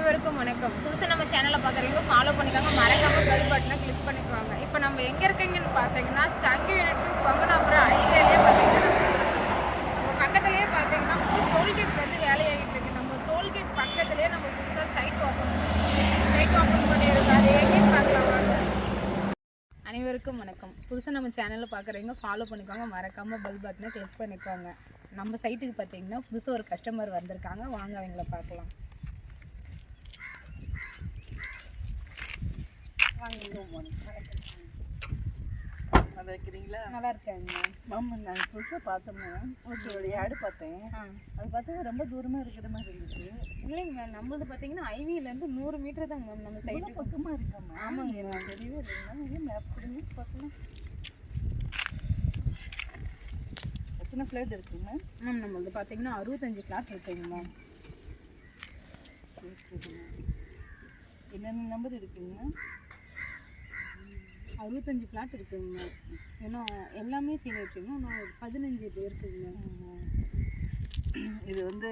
அனைவருக்கும் வணக்கம். புதுசாக நம்ம சேனலை பார்க்குறீங்க ஃபாலோ பண்ணிக்காங்க. மறக்காம பெல் பட்டனை கிளிக் பண்ணிக்குவாங்க இப்போ நம்ம எங்கே இருக்கீங்கன்னு பார்த்தீங்கன்னா சங்ககிரி டு கொங்கனாபுரம் ஹைவேலே பார்த்தீங்கன்னா பக்கத்துலேயே பார்த்தீங்கன்னா டோல்கேட் வந்து வேலையாகிட்டு இருக்கு. நம்ம டோல்கேட் பக்கத்துலேயே நம்ம புதுசாக சைட் ஓப்பன் சைட் ஓப்பன் பண்ணியிருக்கோம். அது எங்கேயும் பார்க்கலாம் அனைவருக்கும் வணக்கம். புதுசாக நம்ம சேனலில் பார்க்குறவங்க ஃபாலோ பண்ணிக்கோங்க. மறக்காமல் பெல் பட்டனை கிளிக் பண்ணிக்கோங்க. நம்ம சைட்டுக்கு பார்த்தீங்கன்னா புதுசாக ஒரு கஸ்டமர் வந்திருக்காங்க. வாங்க அவங்கள பார்க்கலாம். நல்லா இருக்கிறீங்களா நல்லா இருக்காங்க மாமா நான் புதுசாக பார்த்தோம்னா உங்களுடைய ஆடு பார்த்தேன். அது பார்த்தா ரொம்ப தூரமாக இருக்கிற மாதிரி இருந்துச்சு. இல்லைங்க மேம் நம்மளது பார்த்தீங்கன்னா ஐவியிலேருந்து நூறு மீட்டர் தாங்க மேம் நம்ம சைட்டு பக்கமாக இருக்காமா ஆமாங்க. நான் தெரியவே இல்லைங்களா இது மேப் கொடுங்க பார்க்கலாம் எத்தனை ஃப்ளைட் இருக்குங்க மேம்? நம்மளது பார்த்தீங்கன்னா அறுபத்தஞ்சு கிளாஸ் இருக்குங்க மேம். சரி சரி என்னென்ன நம்பர் இருக்குங்க அறுபத்தஞ்சு பிளாட் இருக்குங்க மேம் இன்னும் எல்லாமே வச்சுங்க இன்னும் ஒரு பதினஞ்சு மேம் இது வந்து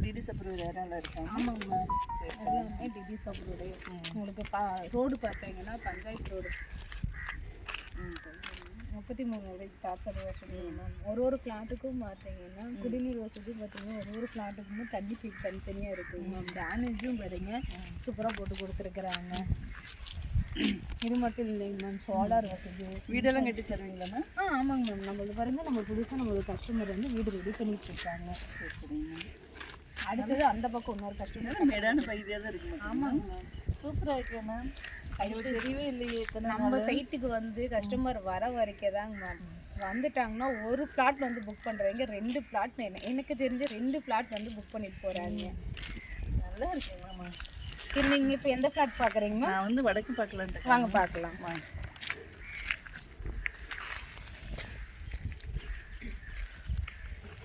டிடி சப்ரூர் ஏரியாவில் இருக்காங்க ஆமாங்க. மேம் சரி. எல்லாமே டிடி சாப்பிடுறது உங்களுக்கு பா ரோடு பார்த்தீங்கன்னா பஞ்சாயத்து ரோடு. முப்பத்தி மூணு வரைக்கும் தார் சபை வசதி ஒரு ஒரு பிளாட்டுக்கும் பார்த்தீங்கன்னா குடிநீர் வசதி பார்த்தீங்கன்னா ஒரு ஒரு பிளாட்டுக்குமே தண்ணி தனித்தனியாக இருக்குங்க. மேம் டேமேஜும் பாருங்க. சூப்பராக போட்டு கொடுத்துருக்குறாங்க. இது மட்டும் இல்லைங்க மேம் சோலார் வசதி வீடெல்லாம் கட்டி தருவீங்களா மேம் ஆ ஆமாங்க மேம் நம்மளுக்கு பாருங்க நம்ம புதுசாக நம்மளுக்கு கஸ்டமர் வந்து வீடு ரெடி பண்ணிட்டு இருக்காங்க. சரி சரிங்க அடுத்தது அந்த பக்கம் இன்னொரு கஸ்டமர் மேடான பகுதியாக தான் இருக்கு ஆமாங்க மேம் சூப்பராக இருக்கு மேம் அது தெரியவே இல்லையே நம்ம சைட்டுக்கு வந்து கஸ்டமர் வர வரைக்கும் தாங்க மேம் வந்துட்டாங்கன்னா ஒரு பிளாட் வந்து புக் பண்ணுறவங்க ரெண்டு பிளாட் எனக்கு தெரிஞ்ச ரெண்டு பிளாட் வந்து புக் பண்ணிட்டு போகிறாங்க நல்லா இருக்கு மாமா சரி நீங்கள் இப்போ எந்த பிளாட் பார்க்குறீங்க நான் வந்து வடக்கு பார்க்கலான்ட்டு வாங்க பார்க்கலாம். வாங்க.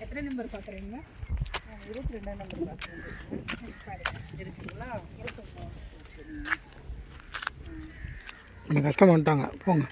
எத்தனை நம்பர் பார்க்குறீங்க இருபத்தி ரெண்டாம் நம்பர் பார்க்குறேன் இருக்குங்களா? இருக்குங்க நம்ம கஷ்டம் வந்துட்டாங்க. போங்க.